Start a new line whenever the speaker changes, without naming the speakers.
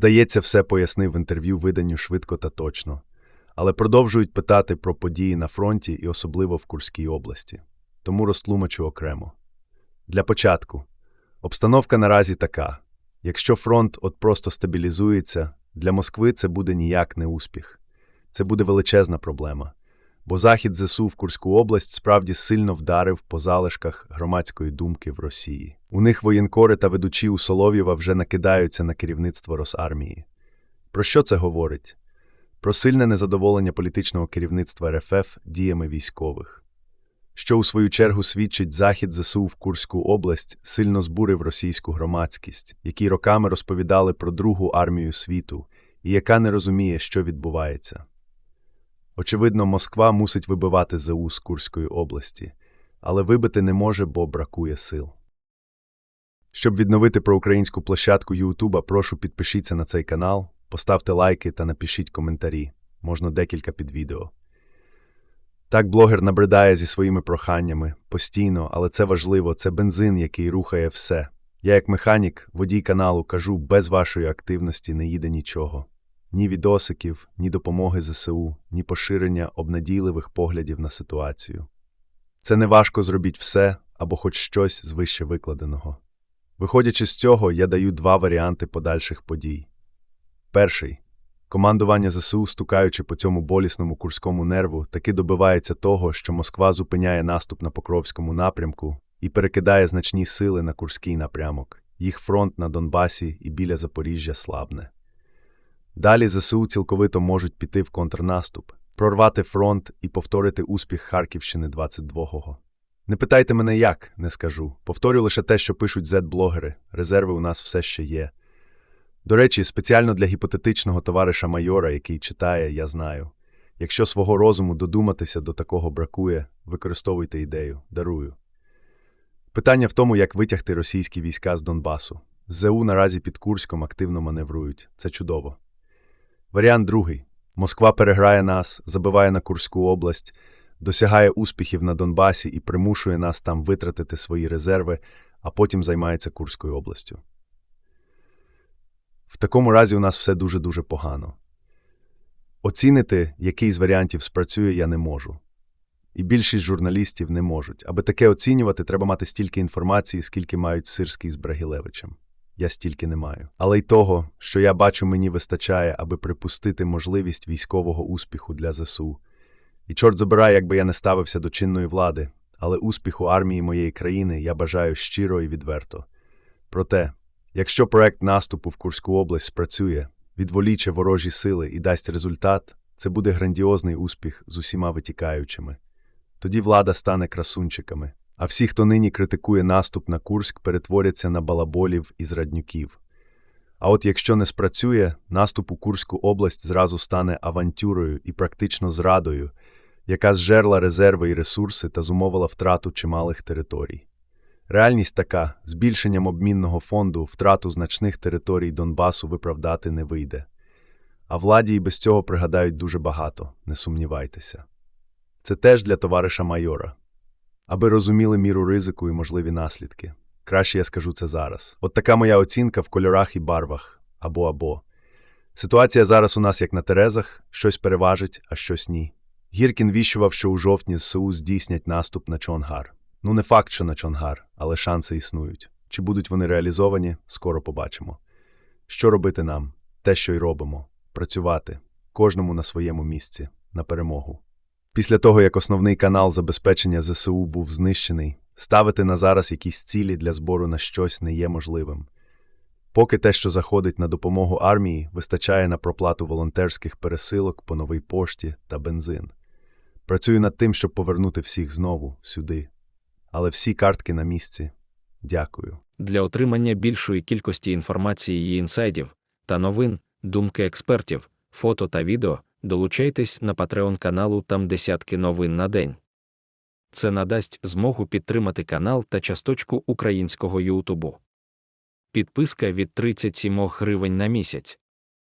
Здається, все пояснив в інтерв'ю виданню швидко та точно, але продовжують питати про події на фронті і особливо в Курській області. Тому розтлумачу окремо. Для початку, обстановка наразі така: якщо фронт от просто стабілізується, для Москви це буде ніяк не успіх. Це буде величезна проблема. Бо захід ЗСУ в Курську область справді сильно вдарив по залишках громадської думки в Росії. У них воєнкори та ведучі у Солов'єва вже накидаються на керівництво Росармії. Про що це говорить? Про сильне незадоволення політичного керівництва РФ діями військових, що у свою чергу свідчить захід ЗСУ в Курську область сильно збурив російську громадськість, які роками розповідали про Другу армію світу і яка не розуміє, що відбувається. Очевидно, Москва мусить вибивати ЗУ з Курської області, але вибити не може, бо бракує сил. Щоб відновити проукраїнську площадку Ютуба, прошу підпишіться на цей канал, поставте лайки та напишіть коментарі, можна декілька під відео. Так блогер набридає зі своїми проханнями постійно, але це важливо, це бензин, який рухає все. Я, як механік, водій каналу, кажу, без вашої активності не їде нічого. Ні відосиків, ні допомоги ЗСУ, ні поширення обнадійливих поглядів на ситуацію. Це не важко зробіть все або хоч щось з вище викладеного. Виходячи з цього, я даю два варіанти подальших подій. Перший командування ЗСУ, стукаючи по цьому болісному курському нерву, таки добивається того, що Москва зупиняє наступ на Покровському напрямку і перекидає значні сили на Курський напрямок. Їх фронт на Донбасі і біля Запоріжжя слабне. Далі ЗСУ цілковито можуть піти в контрнаступ, прорвати фронт і повторити успіх Харківщини 22-го. Не питайте мене як, не скажу. Повторю лише те, що пишуть зет-блогери. Резерви у нас все ще є. До речі, спеціально для гіпотетичного товариша майора, який читає, я знаю. Якщо свого розуму додуматися до такого бракує, використовуйте ідею, дарую. Питання в тому, як витягти російські війська з Донбасу. ЗУ наразі під Курськом активно маневрують. Це чудово. Варіант другий. Москва переграє нас, забиває на Курську область, досягає успіхів на Донбасі і примушує нас там витратити свої резерви, а потім займається Курською областю. В такому разі у нас все дуже-дуже погано. Оцінити, який з варіантів спрацює, я не можу. І більшість журналістів не можуть. Аби таке оцінювати, треба мати стільки інформації, скільки мають Сирський з Брагілевичем. Я стільки не маю. Але й того, що я бачу, мені вистачає, аби припустити можливість військового успіху для ЗСУ. І чорт забирай, якби я не ставився до чинної влади, але успіху армії моєї країни я бажаю щиро і відверто. Проте, якщо проект наступу в Курську область спрацює, відволіче ворожі сили і дасть результат, це буде грандіозний успіх з усіма витікаючими. Тоді влада стане красунчиками, а всі, хто нині критикує наступ на Курськ, перетворяться на балаболів і зраднюків. А от якщо не спрацює, наступ у Курську область зразу стане авантюрою і практично зрадою, яка зжерла резерви і ресурси та зумовила втрату чималих територій. Реальність така: збільшенням обмінного фонду втрату значних територій Донбасу виправдати не вийде. А владі і без цього пригадають дуже багато, не сумнівайтеся. Це теж для товариша майора. Аби розуміли міру ризику і можливі наслідки. Краще я скажу це зараз. От така моя оцінка в кольорах і барвах або або. Ситуація зараз у нас як на Терезах, щось переважить, а щось ні. Гіркін віщував, що у жовтні ЗСУ здійснять наступ на Чонгар. Ну, не факт, що на Чонгар, але шанси існують. Чи будуть вони реалізовані, скоро побачимо. Що робити нам? Те, що й робимо працювати, кожному на своєму місці, на перемогу. Після того, як основний канал забезпечення ЗСУ був знищений, ставити на зараз якісь цілі для збору на щось не є можливим. Поки те, що заходить на допомогу армії, вистачає на проплату волонтерських пересилок по новій пошті та бензин. Працюю над тим, щоб повернути всіх знову сюди. Але всі картки на місці. Дякую.
Для отримання більшої кількості інформації і інсайдів та новин, думки експертів, фото та відео, долучайтесь на Patreon каналу там десятки новин на день. Це надасть змогу підтримати канал та часточку українського Ютубу. Підписка від 37 гривень на місяць.